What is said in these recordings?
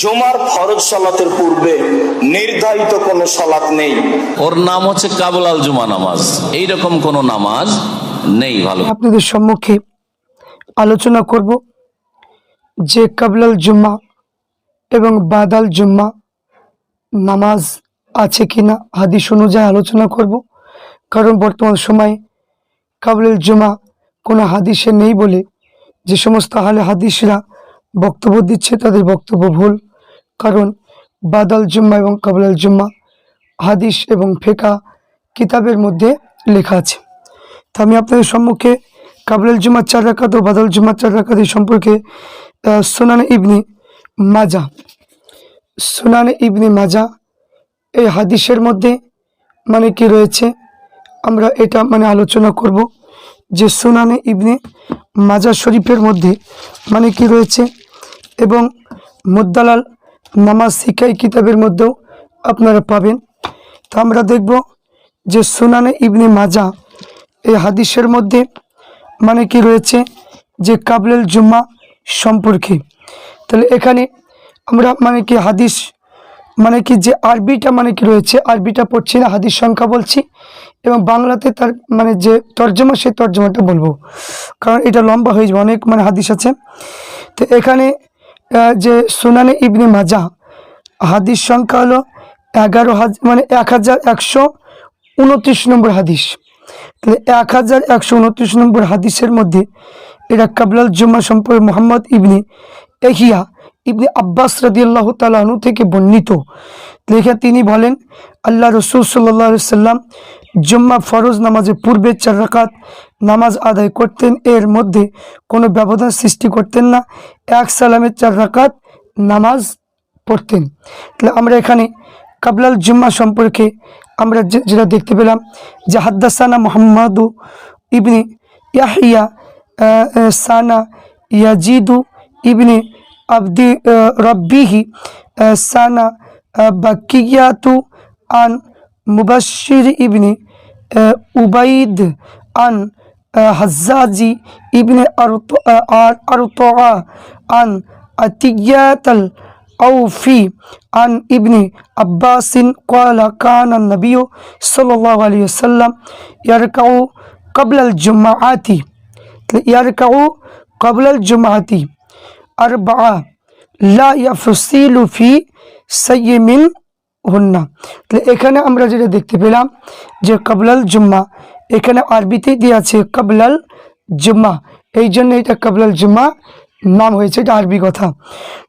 জুমার ফরজ সালাতের পূর্বে নির্ধারিত কোনো সালাত নেই। ওর নাম হচ্ছে কাবুল আল জুমা নামাজ। এইরকম কোনো নামাজ নেই ভালো। আপনাদের সম্মুখে আলোচনা করব যে কাবলাল জুম্মা এবং বাদাল জুম্মা নামাজ আছে কিনা হাদিস অনুযায়ী আলোচনা করব। কারণ বর্তমান সময়ে কাবলাল জুমা কোনো হাদিসে নেই বলে যে সমস্ত হালে হাদিসরা বক্তব্য দিচ্ছে, তাদের বক্তব্য ভুল। কারণ বাদাল জুম্মা এবং কাবলাল জুম্মা হাদিস এবং ফেকা কিতাবের মধ্যে লেখা আছে। তো আমি আপনাদের সম্মুখে কাবলাল জুমার চার রাকাত ও বাদল জুমার চার রাকাত সম্পর্কে সুনানে ইবনি মাজা। সুনানে ইবনি মাজা এই হাদিসের মধ্যে মানে কি রয়েছে? আমরা এটা মানে আলোচনা করব যে সুনানে ইবনে মাজা শরীফের মধ্যে মানে কি রয়েছে? এবং মুদ্দালাল নামাজ শিখাই কিতাবের মধ্যেও আপনারা পাবেন। তো আমরা দেখব যে সুনানে ইবনে মাজা এই হাদিসের মধ্যে মানে কি রয়েছে যে কাবলেল জুম্মা সম্পর্কে। তাহলে এখানে আমরা মানে কি হাদিস মানে কি যে আরবিটা মানে কি রয়েছে, আরবিটা পড়ছি না, হাদিস সংখ্যা বলছি এবং বাংলাতে তার মানে যে তর্জমা, সেই তর্জমাটা বলব। কারণ এটা লম্বা হয়ে যাবে, অনেক মানে হাদিস আছে। তো এখানে যে সুনানে ইবনে মাজা হাদিস সংখ্যা হলো এগারো হাজার মানে এক হাজার একশো উনত্রিশ নম্বর হাদিস। তাহলে এক হাজার একশো উনত্রিশ নম্বর হাদিসের মধ্যে এটা কাবলাল জুম্মা সম্পর্কে মোহাম্মদ ইবনে এহিয়া ইবনে আব্বাস রাদিয়াল্লাহু তালাহনু থেকে বর্ণিত। লেখা তিনি বলেন, আল্লাহ রসুল সাল্লাহ সাল্লাম জুম্মা ফরজ নামাজের পূর্বে চার রাকাত নামাজ আদায় করতেন, এর মধ্যে কোনো ব্যবধান সৃষ্টি করতেন না। এক সালামের চার রাকাত নামাজ পড়তেন। তাহলে আমরা এখানে কাবলাল জুম্মা সম্পর্কে আমরা যেটা দেখতে পেলাম যে হাদ্দাসানা মোহাম্মদু ইবনে ইয়াহিয়া সানা ইয়াজিদু ইবনে আবদি রব্বিহি সানা বাকিয়াতু আন মুবাশির ইবনে উবাইদ আন আহ, হাজ্জাজি ইবনে আরতোয়া আন আতিয়াতাল أوفي عن ابن عباس قال كان النبي صلى الله عليه وسلم يركع قبل الجمعات يركع قبل الجمعة أربعة لا يفصيل في سيم হন্না তাহলে এখানে আমরা যেটা দেখতে পেলাম যে কাবলাল জুম্মা এখানে আরবিতেই দেওয়া আছে কাবলাল জুম্মা। এই জন্য এটা কাবলাল জুম্মা নাম হয়েছে, এটা আরবি কথা।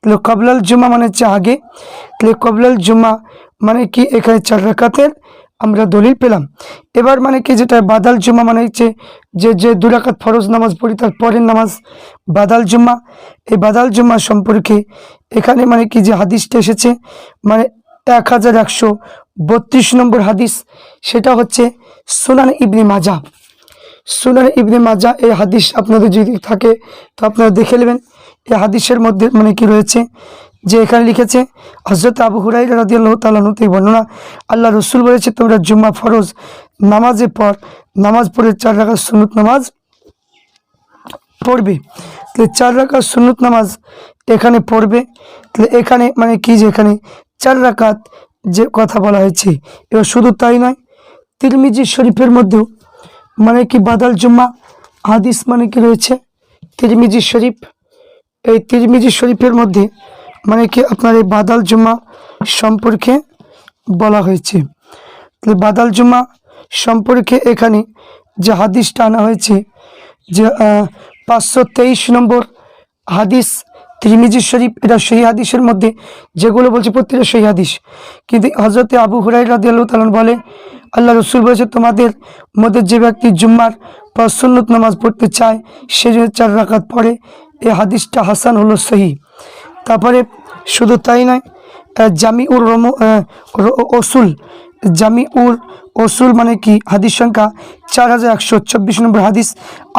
তাহলে কবলাল জুম্মা মানে হচ্ছে আগে। তাহলে কবলাল জুম্মা মানে কি? এখানে চার রাকাতের আমরা দলিল পেলাম। এবার মানে কি? যেটা বাদাল জুম্মা মানে হচ্ছে যে যে দু রাকাত ফরজ নামাজ পড়ি, তার পরের নামাজ বাদাল জুম্মা। এই বাদাল জুম্মা সম্পর্কে এখানে মানে কি? যে হাদিসটা এসেছে মানে এক হাজার একশো বত্রিশ নম্বর হাদিস, সেটা হচ্ছে সুনান ইবনি মাজা। সুনান ইবনে মাজা এই হাদিস আপনাদের যদি থাকে, তো আপনারা দেখে নেবেন। এই হাদিসের মধ্যে মানে কি রয়েছে? যে এখানে লিখেছে হজরত আবু হুরাই রাদিয়াল্লাহু তাআলাহু থেকে বর্ণনা, আল্লাহ রসুল বলেছে, তোমরা জুম্মা ফরজ নামাজের পর নামাজ পড়ে চার রাকাত সুন্নত নামাজ পড়বে। তাহলে চার রাকাত সুন্নত নামাজ এখানে পড়বে। তাহলে এখানে মানে কি যে এখানে চার রাকাত যে কথা বলা হয়েছে, এবার শুধু তাই নয় তিরমিজি শরীফের মধ্যেও মানে কি বাদাল জুম্মা, হাদিস মানে কি রয়েছে? তিরমিজি শরীফ। এই তিরমিজি শরীফের মধ্যে মানে কি আপনার এই বাদাল জুম্মা সম্পর্কে বলা হয়েছে। বাদাল জুম্মা সম্পর্কে এখানে যে হাদিসটা আনা হয়েছে, যে পাঁচশো তেইশ নম্বর হাদিস, তিরমিজি শরীফ, এটা সেই হাদিসের মধ্যে যেগুলো বলছে প্রত্যেকটা সেই হাদিস। কিন্তু হজরতে আবু হুরাই রাদি আল্লাহ তালন বলে আল্লাহ রসুল বলেছে তোমাদের মধ্যে যে ব্যক্তি জুম্মার পর সুন্নত নামাজ পড়তে চায় সে যদি চার রাখাত পড়ে এ হাদিসটা হাসান হলো সহি। তারপরে শুধু তাই নয় জামি জামিউর রম আহ, ওসুল জামিউর ওসুল মানে কি? হাদিস সংখ্যা চার হাজার একশো চব্বিশ নম্বর হাদিস।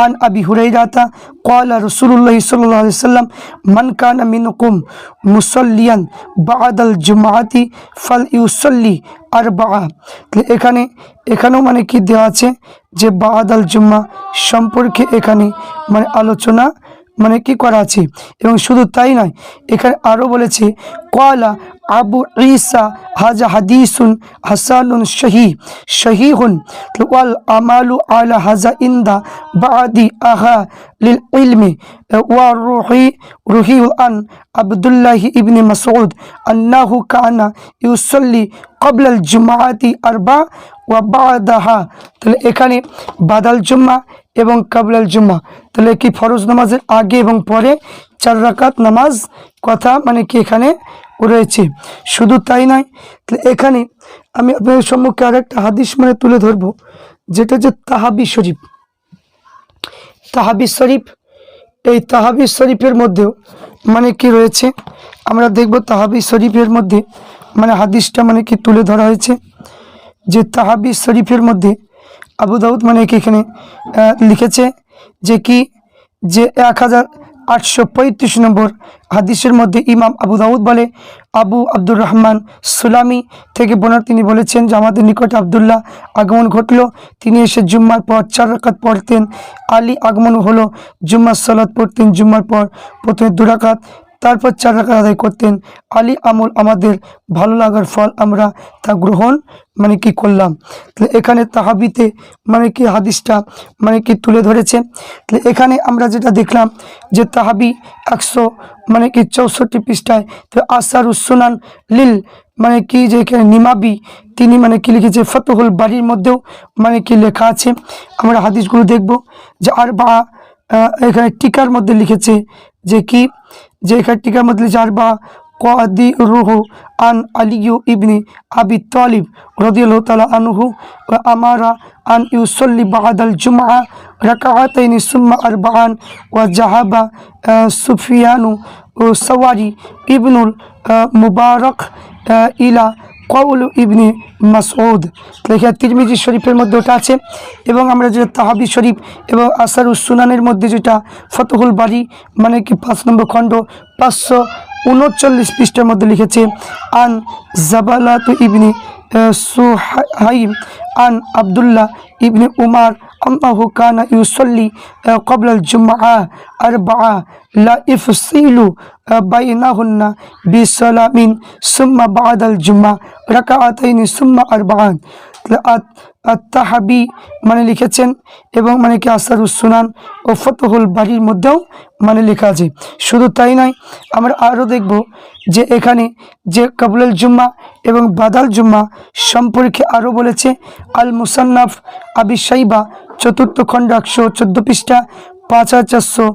আন আবি হুরাইরাতা কলা রসুল্লাহ সাল্লাহ সাল্লাম মান কানা মিনকুম মুসল্লিয়ান বাদাল জুমাতি ফাল ইউসল্লি আর বা এখানে, এখানেও মানে কি দেওয়া আছে? যে বাদাল জুম্মা সম্পর্কে এখানে মানে আলোচনা মানে কি করা আছে এবং শুধু তাই নয় এখানে আরও বলেছে কলা আবু ঈসা হাজা হাদিসুন হাসানুন শহী শহীহুন ওয়াল আমালু আলা হাজা ইন্দা বাদি আহা লিল ইলমি ওয়া রুহি রুহি আন আবদুল্লাহ ইবনে মাসউদ আন্নাহু কানা ইউসাল্লি قبل الجمعات أربع ওয়াবাদাহা তাহলে এখানে বাদাল জুম্মা এবং কাবলাল জুম্মা। তাহলে কি ফরজ নামাজের আগে এবং পরে চার রাকাত নামাজ কথা মানে কি এখানে রয়েছে। শুধু তাই নয়, তাহলে এখানে আমি আপনাদের সম্মুখে আরেকটা হাদিস মানে তুলে ধরব, যেটা যে তাহাবি শরীফ। তাহাবি শরীফ, এই তাহাবি শরীফের মধ্যেও মানে কি রয়েছে, আমরা দেখব তাহাবি শরীফের মধ্যে মানে হাদিসটা মানে কি তুলে ধরা হয়েছে। যে তাহাবি শরীফের মধ্যে আবু দাউদ মানে এখানে লিখেছে যে কি, যে এক হাজার আটশো পঁয়ত্রিশ নম্বর হাদিসের মধ্যে ইমাম আবু দাউদ বলে, আবু আব্দুর রহমান সুলামি থেকে বোনার তিনি বলেছেন যে আমাদের নিকটে আবদুল্লাহ আগমন ঘটলো। তিনি এসে জুম্মার পর চার রাকাত পড়তেন। আলী আগমন হলো জুম্মার সালাত পড়তেন। জুম্মার পর প্রথমে দু রাকাত তারপর চার আদায় করতেন। আলী আমল আমাদের ভালো লাগার ফল আমরা তা গ্রহণ মানে কি করলাম। তাহলে এখানে তাহাবিতে মানে কি হাদিসটা মানে কি তুলে ধরেছে তাহলে এখানে আমরা যেটা দেখলাম যে তাহাবি একশো মানে কি চৌষট্টি পৃষ্ঠায় তো আসার উসুনান লিল মানে কি যে এখানে নিমাবি তিনি মানে কি লিখেছে, ফতহুল বাড়ির মধ্যেও মানে কি লেখা আছে। আমরা হাদিসগুলো দেখব যে আর বা এখানে টিকার মধ্যে লিখেছে যে কি? যে এখানে টিকার মধ্যে লিখেছে আর বা কদি রুহ আন আলিউ ইবনি আবি তালিব রদিয়াল্লাহু তালা আনহু আমারা আন ইউসল্লি বাহাদাল জুমা রাকাহাতাইনি সুম্মা আরবাআন ওয়া জাহাবা সুফিয়ানু ও সওয়ারি ইবনুল মুবারক ইলা কৌল ইবনে মাসউদ। লেখা তিরমিজি শরীফের মধ্যে ওটা আছে। এবং আমরা যেটা তাহাবি শরীফ এবং আসার উসুনানের মধ্যে যেটা ফতহুল বাড়ি মানে কি পাঁচ নম্বর খণ্ড পাঁচশো উনচল্লিশ পৃষ্ঠার মধ্যে লিখেছে, আন জাবালাত ইবনি সুহাইম, আন আবদুল্লাহ ইবনে উমার أنه كان يصلي آه، قبل الجمعة أربعة. لا يفصل آه، بينهن بسلام ثم بعد الجمعة ركعتين ثم أربعان আত্মাহাবি মানে লিখেছেন এবং মানে কি আসারুস সুনান ও ফতহুল বাড়ির মধ্যেও মানে লেখা আছে। শুধু তাই নয়, আমরা আরও দেখব যে এখানে যে কাবুল জুম্মা এবং বাদাল জুম্মা সম্পর্কে আরও বলেছে আল মুসান্নাফ আবি সাইবা চতুর্থ খণ্ড একশো চোদ্দ পৃষ্ঠা পাঁচ হাজার চারশো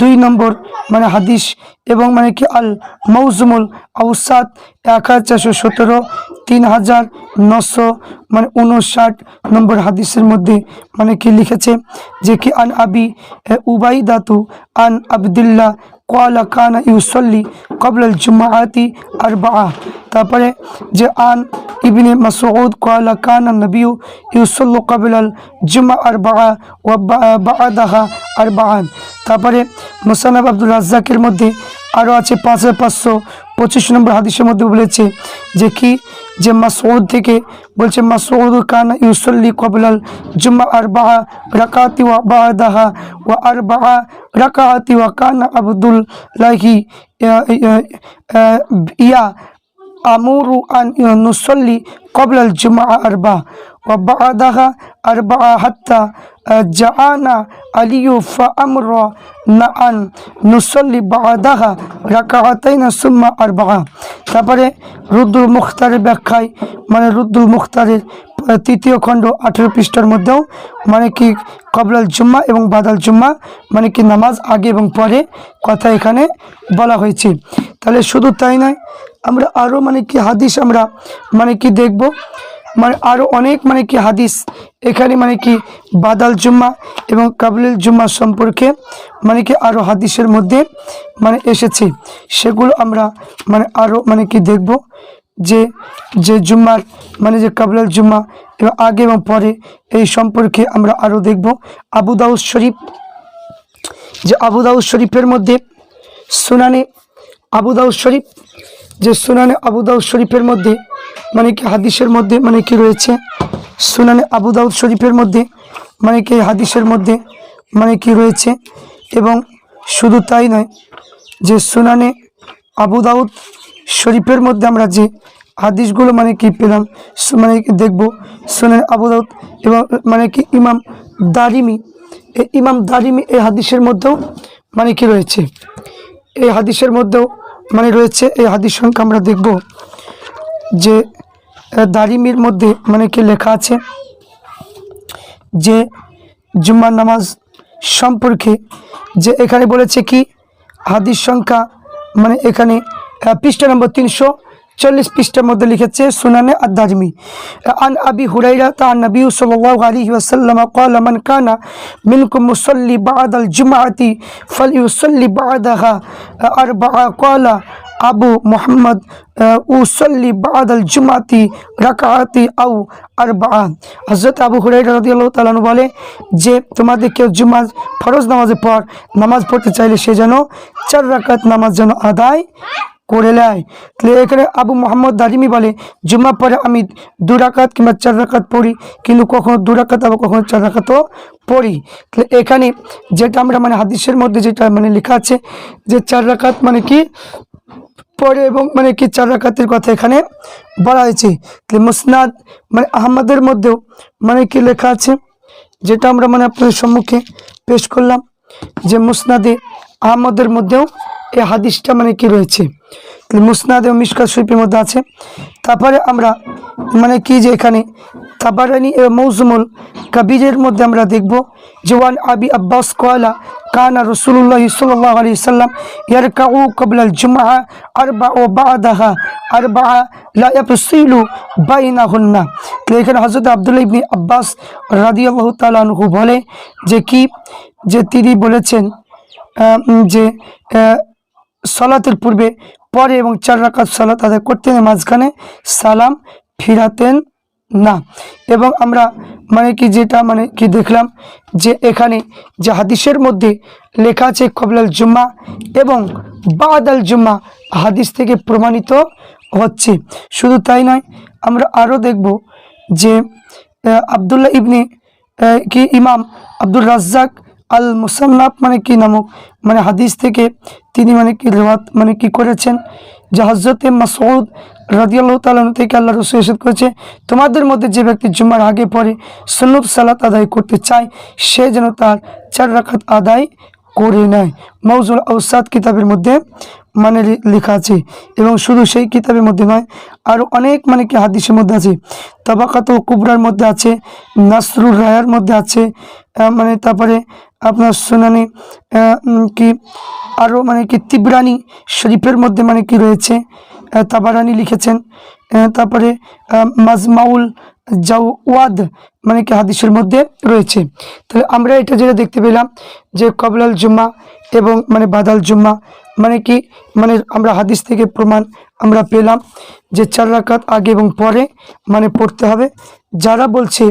দুই নম্বর মানে হাদিস এবং মানে কি আল মৌজুমুল আউসাদ এক হাজার চারশো সতেরো, তিন হাজার নশো মানে উনষাট নম্বর হাদিসের মধ্যে মানে কি লিখেছে যে কি আন আবি উবাই দাতু আন আবদুল্লাহ কোয়ালা কানা ইউসল্লি কবলাল জুমাআতি আর তারপরে যে আন ইবনে মাসউদ কোয়ালা কানা নবিউ ইউসল্লু কবলাল জুমা আর বা ওয়া বাদাহা আর বাহান তারপরে মুসানাব আব্দুল রাজ্জাকের মধ্যে আরও আছে পাঁচ হাজার পাঁচশো পঁচিশ নম্বর হাদিসের মধ্যে বলেছে যে কি? যে মাসউদ থেকে বলছে, মাসউদ কানা ইউসল্লি কবলাল জুম্মা আর বাহা রাকাতি ওয়া বাদাহা ওয়া আর বাহা রাকাতি ওয়া কানা আবদুল্লাহি ইয়া আমুরু আন নুসল্লি কবলাল জুমা আরবা وبعدها أربعة حتى جاءنا علي فأمر أن نصلي بعدها ركعتين ثم أربعة তারপরে রুদ্দুল মুখতারের ব্যাখ্যায় মানে রুদ্দুল মুখতারের তৃতীয় খণ্ড আঠেরো পৃষ্ঠার মধ্যেও মানে কি কবলাল জুম্মা এবং বাদাল জুম্মা মানে কি নামাজ আগে এবং পরে কথা এখানে বলা হয়েছে তাহলে শুধু তাই নয় আমরা আরও মানে কি হাদিস আমরা মানে কি দেখব মানে আরও অনেক মানে কি হাদিস এখানে মানে কি বাদাল জুম্মা এবং কাবলিল জুম্মা সম্পর্কে মানে কি আরও হাদিসের মধ্যে মানে এসেছে। সেগুলো আমরা মানে আরও মানে কি দেখব যে যে জুম্মার মানে যে কাবলাল জুম্মা এবং আগে এবং পরে এই সম্পর্কে আমরা আরও দেখব। আবু দাউদ শরীফ, যে আবু দাউদ শরীফের মধ্যে সুনানে আবু দাউদ শরীফ যে সুনানে আবু দাউদ শরীফের মধ্যে মানে কি হাদিসের মধ্যে মানে কি রয়েছে? সুনানে আবু দাউদ শরীফের মধ্যে মানে কি হাদিসের মধ্যে মানে কি রয়েছে? এবং শুধু তাই নয়, যে সুনানে আবু দাউদ শরীফের মধ্যে আমরা যে হাদিসগুলো মানে কি পেলাম মানে দেখব, সুনানে আবু দাউদ এবং মানে কি ইমাম দারিমি এই ইমাম দারিমি এই হাদিসের মধ্যেও মানে কি রয়েছে? এই হাদিসের মধ্যেও মানে রয়েছে এই হাদিস সংখ্যা আমরা দেখব যে দারিমির মধ্যে মানে কি লেখা আছে যে, জুম্মার নামাজ সম্পর্কে যে এখানে বলেছে কি, হাদিস সংখ্যা মানে এখানে পৃষ্ঠা নম্বর তিনশো चल्लिस पृष्ठ मध्य लिखे सुनने अद्दाजमी नबी सल्लामन काना मिलकुमसल जुमाती फलीसल्लीबादा अरबाला अबू मोहम्मद उसल्ली बादल जुमाती रकाती अव अरबा हज़रत अबू हुरैन बोले जे तुम्हारे क्यों जुमा फरोज नमाज़ पढ़ नमाज़ पढ़ते चाहले से जान चार रकत नमाज़ जान आदाय করে নেয় তাহলে এখানে আবু মোহাম্মদ দারিমি বলে জুম্মা পরে আমি দু রাকাত কিংবা চার রাকাত পড়ি, কিন্তু কখনো দু রাকাত আবার কখনো চার রাকাতও পড়ি। তাহলে এখানে যেটা আমরা মানে হাদিসের মধ্যে যেটা মানে লেখা আছে, যে চার রাকাত মানে কি পরে এবং মানে কি চার রাকাতের কথা এখানে বলা হয়েছে। তাহলে মুসনাদ মানে আহমদের মধ্যেও মানে কি লেখা আছে, যেটা আমরা মানে আপনাদের সম্মুখে পেশ করলাম, যে মুসনাদে আহমদের মধ্যেও এই হাদিসটা মানে কি রয়েছে? মুসনাদ এবং মিশকাত শরীফের মধ্যে আছে। তারপরে আমরা মানে কি যে এখানে তাবারানি এবং মৌজুমুল কাবিরের মধ্যে আমরা দেখব জওয়ান আবি আব্বাস কয়লা কানা রসুল্লাহ সাল্লাহ আলি সাল্লাম ইয়ারকাউ কবলাল জুমা আরবা ও বা বাদাহা আরবা লা ইয়াফসিলু বাইনাহুন্না। তো এখানে হযরত আব্দুল্লাহ ইবনে আব্বাস রাদিয়াল্লাহু তাআলা আনহু বলে যে কি? যে তিনি বলেছেন যে সলাতের পূর্বে পরে এবং চার রাকাত সলাত আদায় করতেন মাঝখানে সালাম ফিরাতেন না। এবং আমরা মানে কি যেটা মানে কি দেখলাম যে এখানে যে হাদিসের মধ্যে লেখা আছে, কবলাল জুম্মা এবং বাদ আল জুম্মা হাদিস থেকে প্রমাণিত হচ্ছে। শুধু তাই নয়, আমরা আরও দেখব যে আবদুল্লাহ ইবনে কি ইমাম আব্দুর রাজ্জাক আল মুসান্নাফ মানে কি নামক? মানে হাদিস থেকে তিনি মানে কি রেওয়াত মানে কি করেছেন? যে হজরতে মাসউদ রাজিয়াল্লাহ তালন থেকে আল্লাহ রসুল এসেদ করেছে, তোমাদের মধ্যে যে ব্যক্তি জুম্মার আগে পরে সুন্নত সালাত আদায় করতে চায়, সে যেন তার চার রাখাত আদায় করে নেয়। মৌজুল আউসাদ কিতাবের মধ্যে মানে লেখা আছে এবং শুধু সেই কিতাবের মধ্যে নয় আরও অনেক মানে কি হাদিসের মধ্যে আছে। তাবাকাত কুবরার মধ্যে আছে নাসরুর রায়ার মধ্যে আছে মানে তারপরে আপনার সুনানি কি আরও মানে কি তিবরানি শরীফের মধ্যে মানে কি রয়েছে তাবারানি লিখেছেন তারপরে মাজমাউল জাওয়াদ মানে কি হাদিসের মধ্যে রয়েছে। তাহলে আমরা এটা যেটা দেখতে পেলাম যে কবলাল জুম্মা এবং মানে বাদাল জুম্মা মানে কি? মানে আমরা হাদিস থেকে প্রমাণ আমরা পেলাম যে চার রাকাত আগে এবং পরে মানে পড়তে হবে। যারা বলছে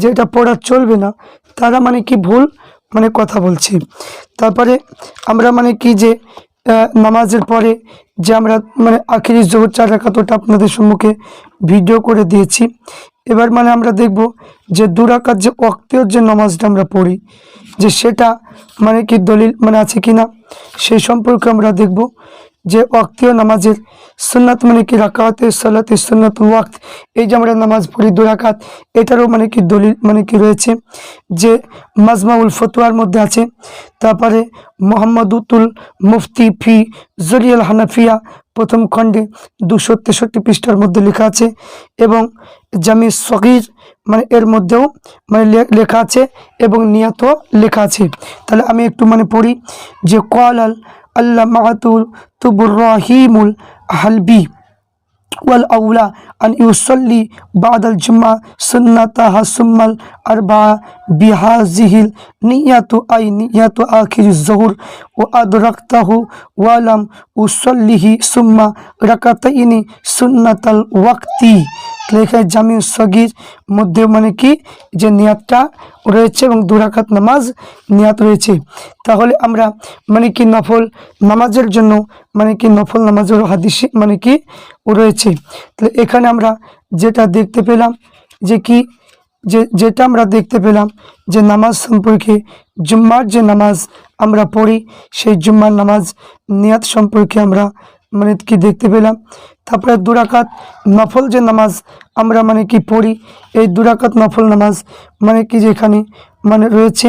যে এটা পড়া চলবে না, তারা মানে কি ভুল? মানে কথা বলছে। তারপরে আমরা মানে কি যে নামাজের পরে যে আমরা মানে আখিরি জোহর চার রাকাত ওটা আপনাদের সম্মুখে ভিডিও করে দিয়েছি। এবার মানে আমরা দেখব যে দু রাকাত যে অক্তের যে নামাজটা আমরা পড়ি যে সেটা মানে কি দলিল মানে আছে কি না সেই সম্পর্কে আমরা দেখব যে অক্তীয় নামাজের সুন্নাত মানে কি রাকাতে, সালাতে, সুন্নাত, ওয়াক্ত, এই যে আমরা নামাজ পড়ি দু রাকাত, এটারও মানে কি দলিল মানে কি রয়েছে যে মাজমাউল ফতোয়ার মধ্যে আছে। তারপরে মোহাম্মদ উতুল মুফতি ফি জরিয়াল হানাফিয়া প্রথম খণ্ডে দুশো তেষট্টি পৃষ্ঠার মধ্যে লেখা আছে এবং জামি সকির মানে এর মধ্যেও মানে লেখা আছে এবং নিয়াত লেখা আছে। তাহলে আমি একটু মানে পড়ি যে কলাল আল আল্লাহ মাহাতুল তুবুর রহিমুল হালবি। ওয়াল আউলা আন ইউসল্লি বাদাল জুম্মা সুন্নাতাহা সুম্মাল আরবা বিহাজিহিল নিয়াতু আই নিয়াতু আখির জহুর ও আদরাক্তাহু ওয়ালাম উসল্লিহি সুম্মা রাকাতাইনি সুন্নাতাল ওয়াক্তি। লেখা জামি সগির মধ্যে মানে কি? যে নিয়াতটা রয়েছে এবং দুরাকাত নামাজ নিয়াত রয়েছে। তাহলে আমরা মানে কি নফল নামাজের জন্য মানে কি নফল নামাজের হাদিস মানে কি রয়েছে। তাহলে এখানে আমরা যেটা দেখতে পেলাম যে কি? যে, যেটা আমরা দেখতে পেলাম যে নামাজ সম্পর্কে জুম্মার যে নামাজ আমরা পড়ি, সেই জুম্মার নামাজ নিয়াত সম্পর্কে আমরা মানে কি দেখতে পেলাম। তারপরে দুরাকাত নফল যে নামাজ আমরা মানে কি পড়ি, এই দুরাকাত নফল নামাজ মানে কি যেখানে মানে রয়েছে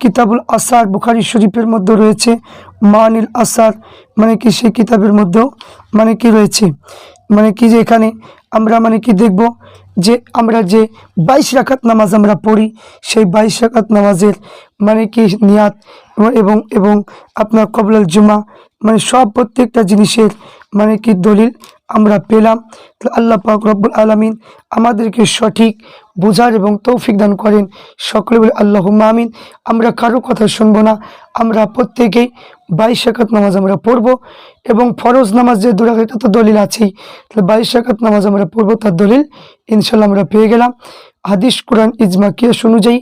কিতাবুল আসার, বুখারি শরীফের মধ্যে রয়েছে, মানিল আসার মানে কি সেই কিতাবের মধ্যেও মানে কি রয়েছে। মানে কি যে এখানে আমরা মানে কি দেখব যে আমরা যে বাইশ রাখাত নামাজ আমরা পড়ি, সেই বাইশ রাকাত নামাজের মানে কি নিয়াত এবং- এবং আপনার কবলাল জুমা মানে সব প্রত্যেকটা জিনিসের মানে কি দলিল আমরা পেলাম। আল্লাহ পাক রব্বুল আলমিন আমাদেরকে সঠিক বোঝার এবং তৌফিক দান করেন। সকলে বলে আল্লাহ আমিন। আমরা কারও কথা শুনব না। আমরা প্রত্যেকেই বাইশ রাকাত নামাজ আমরা পড়ব এবং ফরজ নামাজ যে এটা তো দলিল আছেই, তাহলে বাইশ রাকাত নামাজ আমরা পড়ব, তার দলিল ইনশাল্লাহ আমরা পেয়ে গেলাম। হাদিস কোরআন ইজমা কিয়াস অনুযায়ী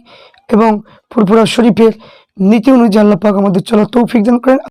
এবং ফুরফুরা শরীফের নীতি অনুযায়ী আল্লাহ পাক আমাদের চলা তৌফিক দান করেন।